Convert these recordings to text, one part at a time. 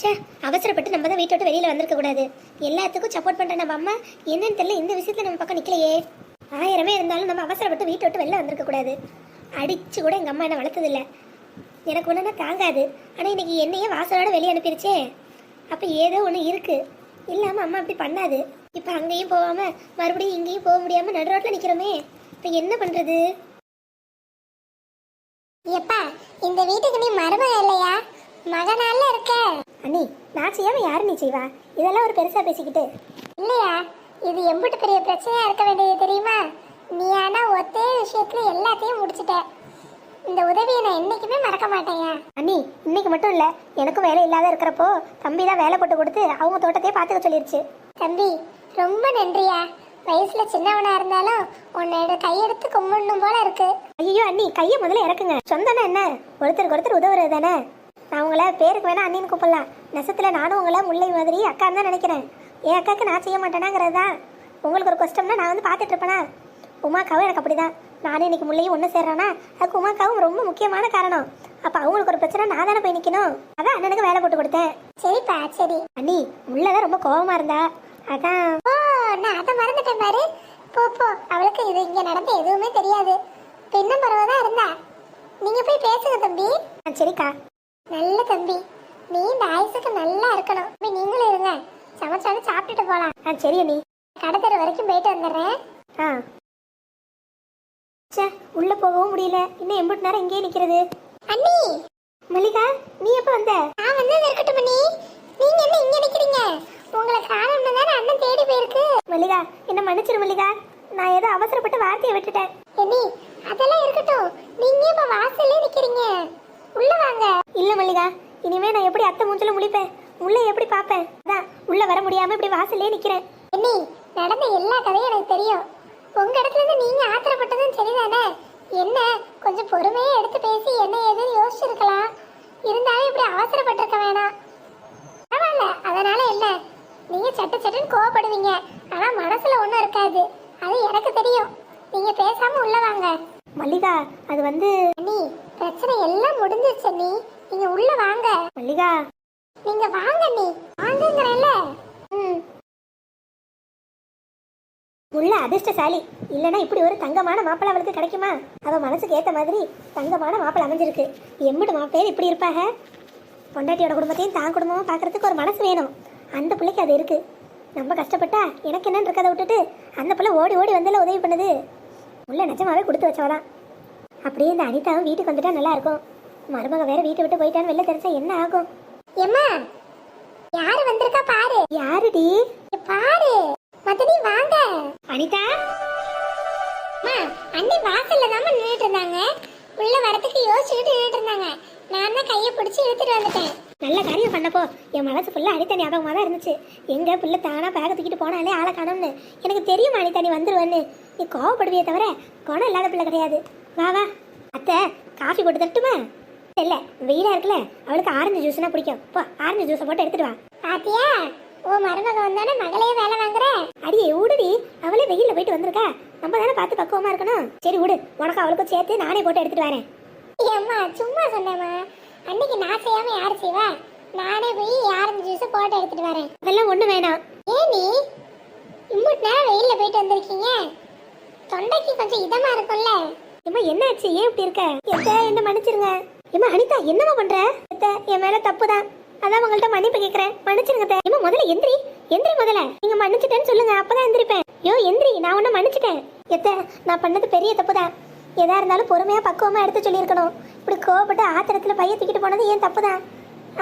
ச்சே அவசரப்பட்டு நம்ம தான் வீட்டை விட்டு வெளியில வந்திருக்க கூடாது. எல்லாத்துக்கும் சப்போர்ட் பண்ற நம்ம அம்மா என்னன்னு தெரியல இந்த விஷயத்துல நம்ம பக்கம் நிக்கலையே. ஆயிரமே இருந்தாலும் நம்ம அவசரப்பட்டு வீட்டை விட்டு வெளில வந்திருக்க கூடாது. அடிச்சு கூட எங்க அம்மா என்ன வளர்த்ததில்ல. எனக்கு ஒன்றுனா தாங்காது. ஆனால் இன்னைக்கு என்னையே வாசலோட வெளியே அனுப்பிடுச்சே அப்போ ஏதோ ஒன்று இருக்கு. இல்லாமல் அம்மா அப்படி பண்ணாது. இப்போ அங்கேயும் போகாம மறுபடியும் இங்கேயும் போக முடியாமல் நடு ரோட்டில் நிற்கிறோமே இப்போ என்ன பண்ணுறது எப்பா இந்த வீட்டுக்கு நீ மருமக இல்லையா? மகனால இருக்க. அண்ணி நான் செய்யாம யாரு நீ செய்வா? இதெல்லாம் ஒரு பெருசா பேசிக்கிட்டு. இல்லையா? இது எம்பிட்டு பெரிய பிரச்சனையா இருக்க வேண்டியது தெரியுமா? நீ ஆனா ஒத்தே விஷயத்துல எல்லாத்தையும் முடிச்சிட்ட. இந்த உதவியை நான் என்னைக்குமே மறக்க மாட்டேயா அண்ணி இன்னைக்கு மட்டும் இல்ல எனக்கும் வேலை இல்லாத இருக்கிறப்போ தம்பி தான் வேலை போட்டு கொடுத்து அவங்க தோட்டத்தையே பார்த்துக்க சொல்லிருச்சு. தம்பி ரொம்ப நன்றியா. வயசுல சின்னவனா இருந்தாலும் உன்னோட கையெடுத்து கும்பிடணும் போல இருக்கு. ஐயோ அண்ணி கையை முதல்ல இறக்குங்க. சொந்தம்னா என்ன? ஒருத்தருக்கு ஒருத்தர் உதவுறது தானே? நான் உங்களை பேருக்கு வேணா அண்ணின்னு கூப்பிடலாம். நெசத்துல நானும் உங்களை முல்லை மாதிரி அக்கான்னு தான் நினைக்கிறேன். என் அக்காக்கு நான் செய்ய மாட்டேனாங்கிறது தான் உங்களுக்கு ஒரு கஷ்டம்னா நான் வந்து பார்த்துட்டு இருப்பேனா? உமாக்காவும் எனக்கு அப்படிதான். நானும் இன்னைக்கு முல்லையும் ஒன்று சேர்றேன்னா அதுக்கு உமாக்காவும் ரொம்ப முக்கியமான காரணம். அப்போ அவங்களுக்கு ஒரு பிரச்சனை நான் தானே போய் நிற்கணும் அதான் அண்ணனுக்கு வேலை போட்டு கொடுத்தேன். சரிப்பா சரி. அண்ணி உள்ளதான் ரொம்ப கோவமா இருந்தா. அதான். ஓ நான் அதை மறந்துட்டேன் பாரு. போ போ. அவளுக்கு இது இங்க நடந்த எதுவுமே தெரியாது. பெண்ணும் பரவதான் இருந்தா? நீங்க போய் பேசுங்க தம்பி. சரிக்கா. நல்ல தம்பி நீ இந்த ஆயுசுக்கு நல்லா இருக்கணும். தம்பி, நீங்களும் இருங்க. சமைச்சாலும் சாப்பிட்டுட்டு போலாம். ஆ சரி அண்ணி. கடை தெரு வரைக்கும் போயிட்டு வந்துடுறேன். ஆ. ச்சே உள்ள போகவும் முடியல. இன்னும் எம்பிட்டு நேரம் இங்கேயே நிக்கிறது. அண்ணி! மல்லிகா நீ எப்ப வந்த? நான் வந்தது இருக்கட்டும் அண்ணி. நீங்க என்ன இங்க நிக்கிறீங்க? உங்களை காணணும்னு தானே அண்ணன் தேடி போயிருக்கு. மல்லிகா என்ன மன்னிச்சிரு மல்லிகா. நான் ஏதோ அவசரப்பட்டு வார்த்தையை விட்டுட்டேன். அண்ணி அதெல்லாம் இருக்கட்டும். நீங்க இப்ப வாசல்ல நிக்கிறீங்க? மல்லிகா. இனிமே நான் எப்படி அத்தை மூஞ்சில முழிப்பேன்? உள்ள எப்படி பாப்பேன் அதான் உள்ள வர முடியாம இப்படி வாசல்லே நிக்கிறேன். அண்ணி நடந்த எல்லா கதையும் எனக்கு தெரியும். உங்க இடத்துல இருந்து நீங்க ஆத்திரப்பட்டதும் சரிதானே? என்ன கொஞ்சம் பொறுமையா எடுத்து பேசி என்ன ஏதுன்னு யோசிச்சிருக்கலாம். இருந்தாலும் இப்படி அவசரப்பட்டிருக்க வேணாம். பரவாயில்ல அதனால என்ன? நீங்க சட்டு சட்டுன்னு கோவப்படுவீங்க. ஆனா மனசுல ஒண்ணும் இருக்காது. அது எனக்கு தெரியும். நீங்க பேசாம உள்ள வாங்க. மல்லிகா அது வந்து அண்ணி பிரச்சனை எல்லாம் முடிஞ்சிருச்சு அண்ணி நீங்க உள்ள வாங்க. மல்லிகா. நீங்க வாங்க அண்ணி. வாங்குங்கிறேன்ல. ம். உள்ள அதிர்ஷ்டசாலி. இல்லனா இப்படி ஒரு தங்கமான மாப்பிள்ளை அவளுக்கு கிடைக்குமா? அவ மனசுக்கு ஏத்த மாதிரி தங்கமான மாப்பிள்ளை அமைஞ்சிருக்கு. எம்பிட்டு மாப்பிள்ளையே இப்படி இருப்பாக? பொண்டாட்டியோட குடும்பத்தையும் தான் குடும்பமும் பார்க்கறதுக்கு ஒரு மனசு வேணும். அந்த பிள்ளைக்கு அது இருக்கு. நம்ம கஷ்டப்பட்டா எனக்கு என்னன்னு இருக்கதை விட்டுட்டு அந்த பிள்ளை ஓடி ஓடி வந்தல உதவி பண்ணுது. உள்ள நிஜமாவே கொடுத்து வச்சவதான். அப்படியே இந்த அனிதாவும் வீட்டுக்கு வந்துட்டா நல்லா இருக்கும். மருமக வேற வீட்டை விட்டு போயிட்டான்னு வெளில தெரிஞ்சா என்ன ஆகும்? எம்மா யாரு வந்திருக்கா பாரு. யாருடி? பாரு. மத்தடி வாங்க. அனிதா? அம்மா அண்ணி வாசல்ல தான் நின்னுட்டு இருந்தாங்க. உள்ள வரதுக்கு யோசிச்சுக்கிட்டு நின்னுட்டு இருந்தாங்க. நான் தான் கையை பிடிச்சி இழுத்துட்டு வந்துட்டேன். நல்ல காரியம் பண்ணப்போ என் மனசு ஃபுல்லா அனிதா ஞாபகமாக தான் இருந்துச்சு. எங்க பிள்ளை தானா பேக தூக்கிட்டு போனாலே ஆளை காணோம்னு. எனக்கு தெரியும் அனிதா நீ வந்துருவேன்னு. நீ கோவப்படுவியே தவிர குணம் இல்லாத பிள்ளை கிடையாது. வா வா. அத்தை காஃபி போட்டு தரட்டுமா இல்ல வெயிலா இருக்குல்ல அவளுக்கு ஆரஞ்சு ஜூஸ்னா பிடிக்கும். போ ஆரஞ்சு ஜூஸை போட்டு எடுத்துட்டு வா. பாத்தியா ஓ மருமக வந்தானே மகளே வேலை வாங்குற? அடியே ஊடுடி அவளே வெயில்ல போயிட்டு வந்திருக்கா. நம்ம தானே பார்த்து பக்குவமா இருக்கணும். சரி விடு உனக்கு அவளுக்கும் சேர்த்து நானே போட்டு எடுத்துட்டு வரேன். ஏம்மா சும்மா சொன்னேம்மா. அன்னைக்கு நான் செய்யாம யார் செய்வா? நானே போய் ஆரஞ்சு ஜூஸ் போட்டு எடுத்துட்டு வரேன். அதெல்லாம் ஒண்ணு வேணாம். ஏன் நீ இம்புட்டு நேரம் வெயில்ல போயிட்டு வந்திருக்கீங்க? தொண்டைக்கு கொஞ்சம் இதமா இருக்கும்ல. ஏம்மா என்னாச்சு? ஏன் இப்படி இருக்க? என்ன மன்னிச்சிருங்க. இம்மா அனிதா என்னம்மா பண்ற? எத்த என் மேல தப்புதான். அதான் உங்கள்ட்ட மன்னிப்பு கேக்குறேன். மன்னிச்சிருங்க அத்தை. முதல்ல எந்திரி. எந்திரி முதல்ல. நீங்க மன்னிச்சிட்டேன்னு சொல்லுங்க அப்பதான் எந்திரிப்பேன். யோ எந்திரி. நான் உன்ன மன்னிச்சிட்டேன். எத்த நான் பண்ணது பெரிய தப்புதான். எதா இருந்தாலும் பொறுமையா பக்குவமா எடுத்து சொல்லியிருக்கணும். இப்படி கோவப்பட்டு ஆத்திரத்துல பைய தூக்கிட்டு போனது ஏன் தப்புதான்?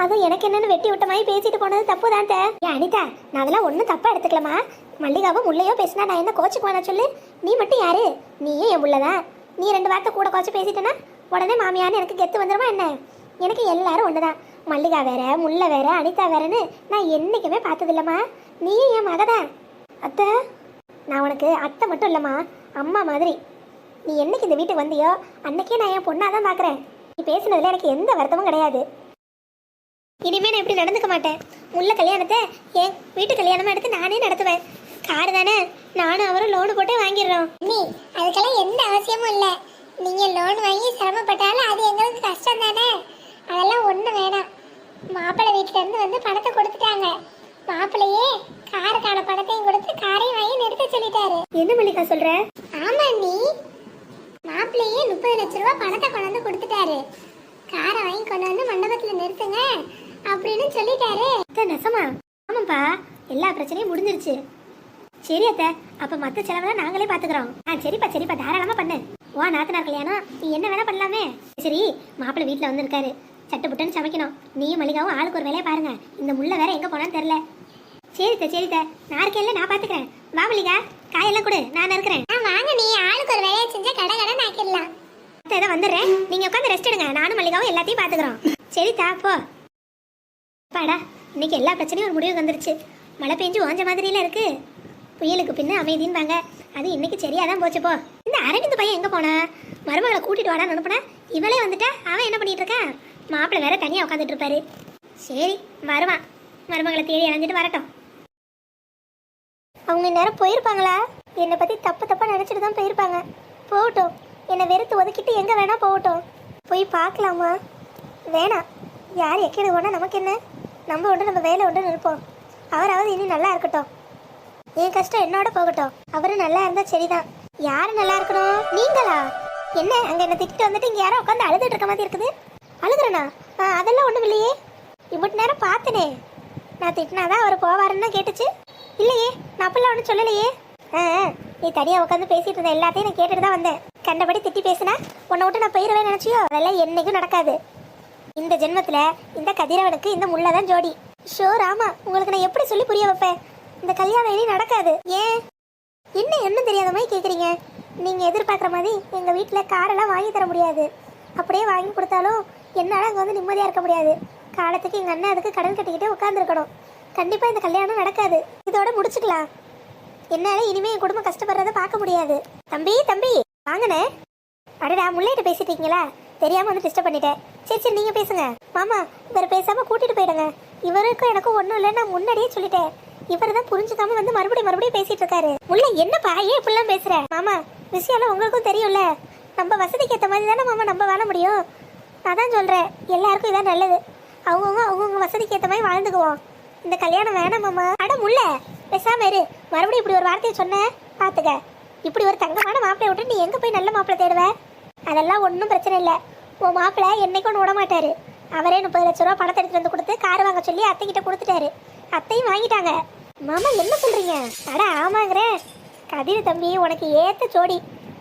அதுவும் எனக்கு என்னன்னு வெட்டி விட்ட மாதிரி பேசிட்டு போனது தப்பு தான் ஏன் அனிதா நான் அதெல்லாம் ஒன்றும் தப்பா எடுத்துக்கலாமா மல்லிகாவும் முள்ளையோ பேசினா நான் என்ன கோச்சுக்கு வேணா சொல்லு? நீ மட்டும் யாரு? நீயே என் உள்ளதான் நீ ரெண்டு வார்த்தை கூட குறைச்சி பேசிட்டேன்னா உடனே மாமியான்னு எனக்கு கெத்து வந்துடுமா என்ன? எனக்கு எல்லாரும் தான் மல்லிகா வேற முல்லை வேற அனிதா வேறன்னு நான் என்னைக்குமே பார்த்ததில்லம்மா. நீயும் என் மகதான். அத்தை நான் உனக்கு அத்தை மட்டும் இல்லைம்மா அம்மா மாதிரி. நீ என்னைக்கு இந்த வீட்டுக்கு வந்தியோ அன்னைக்கே நான் என் பொண்ணாக தான் பார்க்குறேன் நீ பேசுனதுல எனக்கு எந்த வருத்தமும் கிடையாது. இனிமே நான் இப்படி நடந்துக்க மாட்டேன். முல்லை கல்யாணத்தை என் வீட்டு கல்யாணமாக எடுத்து நானே நடத்துவேன். கார் தானே? நானும் அவரும் லோனு போட்டே வாங்கிடுறோம். நீ அதுக்கெல்லாம் எந்த அவசியமும் இல்லை. நீங்க லோன் வாங்கி சிரமப்பட்டாலும் அது எங்களுக்கு கஷ்டம் தானே? அதெல்லாம் ஒண்ணு வேணாம். மாப்பிள்ளை வீட்டுல இருந்து வந்து பணத்தை கொடுத்துட்டாங்க. மாப்பிள்ளையே காருக்கான பணத்தையும் கொடுத்து காரையும் வாங்கி நிறுத்த சொல்லிட்டாரு. என்ன மல்லிகா சொல்ற? ஆமா நீ. மாப்பிள்ளையே முப்பது லட்ச ரூபாய் பணத்தை கொண்டு வந்து கொடுத்துட்டாரு. காரை வாங்கி கொண்டு வந்து மண்டபத்துல நிறுத்துங்க அப்படின்னு சொல்லிட்டாரு. நெசமா? ஆமாப்பா எல்லா பிரச்சனையும் முடிஞ்சிருச்சு. சரி அத்தை. அப்ப மத்த செலவெல்லாம் நாங்களே பாத்துக்கிறோம். ஆ சரிப்பா சரிப்பா. தாராளமா பண்ணு வா நாத்தனார் கல்யாணம். நீ என்ன வேணா பண்ணலாமே. சரி மாப்பிள்ளை வீட்டுல வந்து இருக்காரு சட்டு புட்டுன்னு சமைக்கணும். நீயும் மல்லிகாவும் ஆளுக்கு ஒரு வேலையை பாருங்க. இந்த முள்ள வேற எங்க போனான்னு தெரியல. சரித்த சரித்த நான் இருக்கேன்ல நான் பாத்துக்கிறேன். வா மல்லிகா காயெல்லாம் கொடு. நான் இருக்கிறேன் ஆ, வாங்க நீ ஆளுக்கு ஒரு வேலையை செஞ்சா கடை கடை ஆக்கிடலாம். அத்தை இதை வந்துடுறேன். நீங்க உட்காந்து ரெஸ்ட் எடுங்க. நானும் மல்லிகாவும் எல்லாத்தையும் பாத்துக்கிறோம். சரித்தா போ. பாடா இன்னைக்கு எல்லா பிரச்சனையும் ஒரு முடிவுக்கு வந்துருச்சு. மழை பெஞ்சு ஓஞ்ச மாதிரில இருக்கு. புயலுக்கு பின்ன அமைதின்பாங்க. அது இன்னைக்கு சரியா தான் போச்சு போ. இந்த அரவிந்த் பையன் எங்க போனா? மருமகளை கூட்டிட்டு வாடான்னு அனுப்புனா இவளே வந்துட்டா அவன் என்ன பண்ணிட்டு இருக்கான்? மாப்பிள்ளை வேற தனியா உட்காந்துட்டு இருப்பாரு. சரி வருவான். மருமகளை தேடி அலைஞ்சிட்டு வரட்டும். அவங்க இந்நேரம் போயிருப்பாங்களா? என்னை பத்தி தப்பு தப்பா நினைச்சிட்டு தான் போயிருப்பாங்க. போகட்டும். என்னை வெறுத்து ஒதுக்கிட்டு எங்க வேணா போகட்டும். போய் பார்க்கலாமா? வேணாம். யார் எக்கேடு போனால் நமக்கு என்ன? நம்ம உண்டு நம்ம வேலை உண்டு இருப்போம். அவராவது இனி நல்லா இருக்கட்டும். என் கஷ்டம் என்னோட போகட்டும். அவரும் நல்லா இருந்தால் சரிதான். யாரு நல்லா இருக்கணும்? நீங்களா? என்ன அங்க என்ன திட்டிட்டு வந்துட்டு இங்க யாரோ உட்காந்து அழுதுட்டு இருக்க மாதிரி இருக்குது? அழுகுறனா? ஆ, அதெல்லாம் ஒண்ணும் இல்லையே. இவ்வளவு நேரம் பார்த்தனே. நான் திட்டினாதான் அவர் போவாருன்னு கேட்டுச்சு. இல்லையே நான் அப்பெல்லாம் ஒன்றும் சொல்லலையே. ஆ ஆ, நீ தனியா உட்காந்து பேசிட்டு இருந்த எல்லாத்தையும் நான் கேட்டுட்டு தான் வந்தேன். கண்டபடி திட்டி பேசினா உன்னை விட்டு நான் போயிருவேன் நினைச்சியோ? அதெல்லாம் என்னைக்கும் நடக்காது. இந்த ஜென்மத்துல இந்த கதிரவனுக்கு இந்த முள்ளதான் ஜோடி. ஷோ ராமா உங்களுக்கு நான் எப்படி சொல்லி புரிய வைப்பேன்? இந்த கல்யாணம் இனி நடக்காது. ஏன்? என்ன என்ன தெரியாத மாதிரி கேட்குறீங்க நீங்கள் எதிர்பார்க்குற மாதிரி எங்கள் வீட்டில் காரெல்லாம் வாங்கி தர முடியாது. அப்படியே வாங்கி கொடுத்தாலும் என்னால் அங்கே வந்து நிம்மதியாக இருக்க முடியாது. காலத்துக்கு எங்கள் அண்ணன் அதுக்கு கடன் கட்டிக்கிட்டு உட்காந்துருக்கணும் கண்டிப்பாக இந்த கல்யாணம் நடக்காது. இதோட முடிச்சுக்கலாம். என்னால் இனிமேல் என் குடும்பம் கஷ்டப்படுறத பார்க்க முடியாது. தம்பி தம்பி வாங்கண்ணே. அடடா முல்லைகிட்ட பேசிட்டீங்களா? தெரியாமல் வந்து டிஸ்டர்ப் பண்ணிட்டேன் சரி சரி நீங்கள் பேசுங்க. மாமா இவர் பேசாமல் கூட்டிகிட்டு போயிடுங்க. இவருக்கும் எனக்கும் ஒன்றும் இல்லை நான் முன்னாடியே சொல்லிட்டேன். இவர் தான் புரிஞ்சுக்காம வந்து மறுபடியும் மறுபடியும் பேசிட்டு இருக்காரு முல்லை என்னப்பா ஏன் இப்படிலாம் பேசுற? மாமா விஷயம்லாம் உங்களுக்கும் தெரியும்ல. நம்ம வசதிக்கு ஏத்த மாதிரி தானே மாமா நம்ம வாழ முடியும். அதான் சொல்றேன் எல்லாருக்கும் இதான் நல்லது. அவங்கவுங்க அவங்கவுங்க வசதிக்கு ஏத்த மாதிரி வாழ்ந்துக்குவோம். இந்த கல்யாணம் வேணாம் மாமா. அட முல்ல பேசாம இரு. மறுபடியும் இப்படி ஒரு வார்த்தையை சொன்ன பாத்துக்க. இப்படி ஒரு தங்கமான மாப்பிள்ளை விட்டு நீ எங்க போய் நல்ல மாப்பிள்ளை தேடுவ? அதெல்லாம் ஒன்றும் பிரச்சனை இல்லை. உன் மாப்பிள்ளை என்னைக்கும் ஒன்று விட மாட்டாரு. அவரே முப்பது லட்ச ரூபா பணத்தை எடுத்துட்டு வந்து கொடுத்து கார் வாங்க சொல்லி அத்தைக்கிட்ட கொடுத்துட்டாரு. அத்தையும் வாங்கிட்டாங்க. மாமா என்ன சொல்றீங்க? அட ஆமாங்கிறேன் கதிர் தம்பி உனக்கு ஏத்த ஜோடி.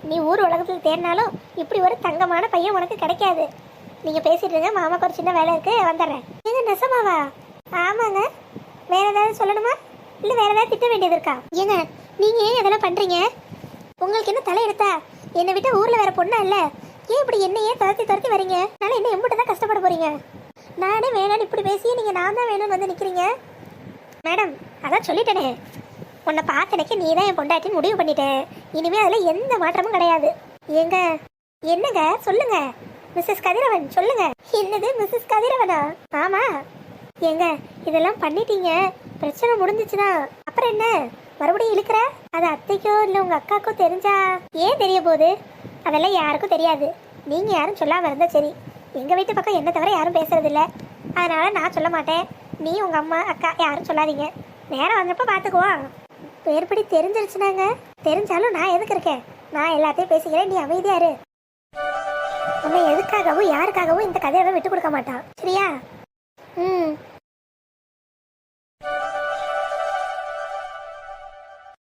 நீ ஊர் உலகத்தில் தேடினாலும் இப்படி ஒரு தங்கமான பையன் உனக்கு கிடைக்காது. நீங்க பேசிட்டு இருங்க மாமாக்கு ஒரு சின்ன வேலை இருக்கு வந்துடுறேன். ஏங்க நெசமாவா? ஆமாங்க. வேற ஏதாவது சொல்லணுமா? இல்ல வேற ஏதாவது திட்ட வேண்டியது இருக்கா? ஏங்க நீங்க ஏன் இதெல்லாம் பண்றீங்க? உங்களுக்கு என்ன தலை எடுத்தா? என்னை விட்டு ஊர்ல வேற பொண்ணா இல்ல? ஏன் இப்படி என்னையே துரத்தி துரத்தி வரீங்க? நாளை என்ன எம்பிட்டு தான் கஷ்டப்பட போறீங்க? நானே வேணான்னு இப்படி பேசி நீங்க நான் தான் வேணும்னு வந்து நிக்கிறீங்க? மேடம் அதான் சொல்லிட்டேனே. உன்னை பார்த்தனைக்கு நீ தான் என் பொண்டாட்டின்னு முடிவு பண்ணிட்டேன் இனிமே அதில் எந்த மாற்றமும் கிடையாது. ஏங்க? என்னங்க? சொல்லுங்க. மிஸ்ஸஸ் கதிரவன் சொல்லுங்க. என்னது மிஸ்ஸஸ் கதிரவனா? ஆமா. ஏங்க இதெல்லாம் பண்ணிட்டீங்க. பிரச்சனை முடிஞ்சிச்சுன்னா. அப்புறம் என்ன? மறுபடியும் இழுக்கிற? அது அத்தைக்கோ இல்லை உங்க அக்காக்கோ தெரிஞ்சா? ஏன் தெரிய போகுது? அதெல்லாம் யாருக்கும் தெரியாது. நீங்க யாரும் சொல்லாம இருந்தா சரி. எங்க வீட்டு பக்கம் என்ன தவிர யாரும் பேசுறது இல்லை அதனால நான் சொல்ல மாட்டேன். நீ உங்கள் அம்மா அக்கா யாரும் சொல்லாதீங்க. நேரம் வந்தப்போ பார்த்துக்குவோம் பேர்படி தெரிஞ்சிருச்சுனாங்க. தெரிஞ்சாலும் நான் எதுக்கு இருக்கேன்? நான் எல்லாத்தையும் பேசிக்கிறேன். நீ அமைதியா இரு. உன்னை எதுக்காகவும் யாருக்காகவும் இந்த கதையை விட்டு கொடுக்க மாட்டான் சரியா? ம்.